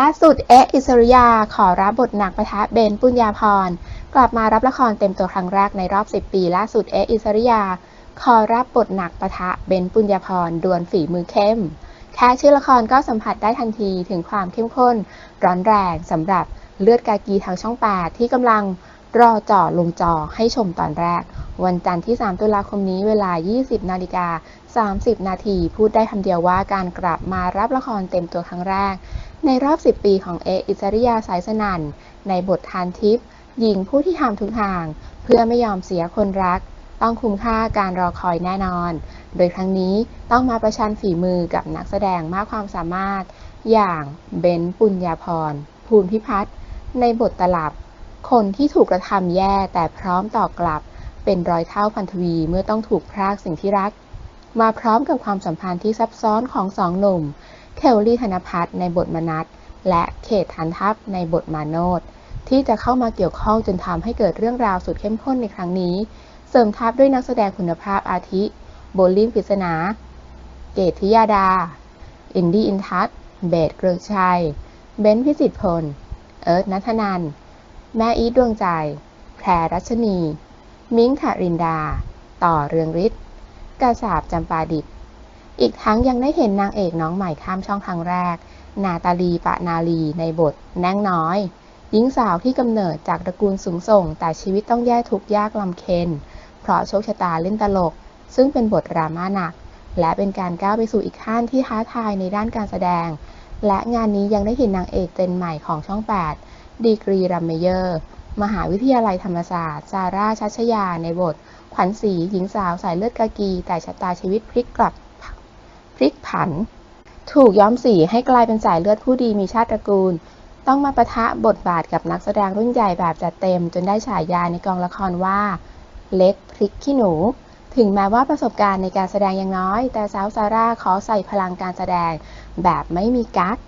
ล่าสุดเอะอิสริยาขอรับบทหนักประทะเบนปุญญาพร กลับมารับละครเต็มตัวครั้งแรกในรอบ 10 ปี ล่าสุดเอะอิสริยา ขอรับบทหนักประทะเบนปุญญาพรดวลฝีมือเข้ม แค่ชื่อละครก็สัมผัสได้ทันทีถึงความเข้มข้น ร้อนแรงสำหรับเลือดกากีทางช่อง 8 ที่กำลังรอจ่อลงจอให้ชมตอนแรก วันจันทร์ที่ 3 ตุลาคมนี้เวลา 20 นาฬิกา 30 นาที พูดได้คำเดียวว่าการกลับมารับละครเต็มตัวครั้งแรก ในรอบ 10 ปีของเออิสริยาสายสนันในบททานทิพย์หญิงผู้ที่ทำทุกทาง เพื่อไม่ยอมเสียคนรัก ต้องคุ้มค่าการรอคอยแน่นอน โดยครั้งนี้ต้องมาประชันฝีมือกับนักแสดงมากความสามารถ อย่างเบนซ์ปุญญาพร ภูลพิพัฒน์ในบทตลับ คนที่ถูกกระทำแย่แต่พร้อมตอบกลับ เป็นร้อยเท่าพันทวีเมื่อต้องถูกพรากสิ่งที่รัก มาพร้อมกับความสัมพันธ์ที่ซับซ้อนของสองหนุ่ม เคลลี่ธนพัฒน์ในบทมนัสและเขตฐานทัพในบทมาโนดที่จะเข้ามาเกี่ยวข้องจนทำให้เกิดเรื่องราวสุดเข้มข้นในครั้งนี้ เสริมทัพด้วยนักแสดงคุณภาพอาทิ โบลิ่ปริศนา เกตทิยาดา อินดี้อินทัศเบสเกรือชัย เบนซ์พิสิทธิพล เอิร์ธนัทนัน แม่อีทดวงใจ แพรรัชนี มิ้งค์ขรินดา ต่อเรืองฤทธิ์กาสาบจำปาดิบ อีกทั้งยังได้เห็นนางเอกน้องใหม่ข้ามช่องครั้งแรก นาตาลีปะนาลีในบทแนงน้อย หญิงสาวที่กำเนิดจากตระกูลสูงส่ง แต่ชีวิตต้องแย่ทุกยากลำเค็ญเพราะโชคชะตาเล่นตลก ซึ่งเป็นบทดราม่าหนัก และเป็นการก้าวไปสู่อีกขั้นที่ท้าทายในด้านการแสดง และงานนี้ยังได้เห็นนางเอกเจนใหม่ของช่อง 8 ดีกรีรัมเมเยอร์ มหาวิทยาลัยธรรมศาสตร์ซาร่าชัชยาในบทขวัญศรีหญิงสาวสายเลือดกากี แต่ชะตาชีวิตพลิกกลับ พลิกผัน ถูกย้อมสีให้กลายเป็นสายเลือดผู้ดีมีชาติตระกูล ต้องมาประทะบทบาทกับนักแสดงรุ่นใหญ่แบบจัดเต็ม จนได้ฉายาในกองละครว่า เล็กพริกขี้หนู ถึงแม้ว่าประสบการณ์ในการแสดงยังน้อย แต่สาวซาร่าขอใส่พลังการแสดงแบบไม่มีกั๊ก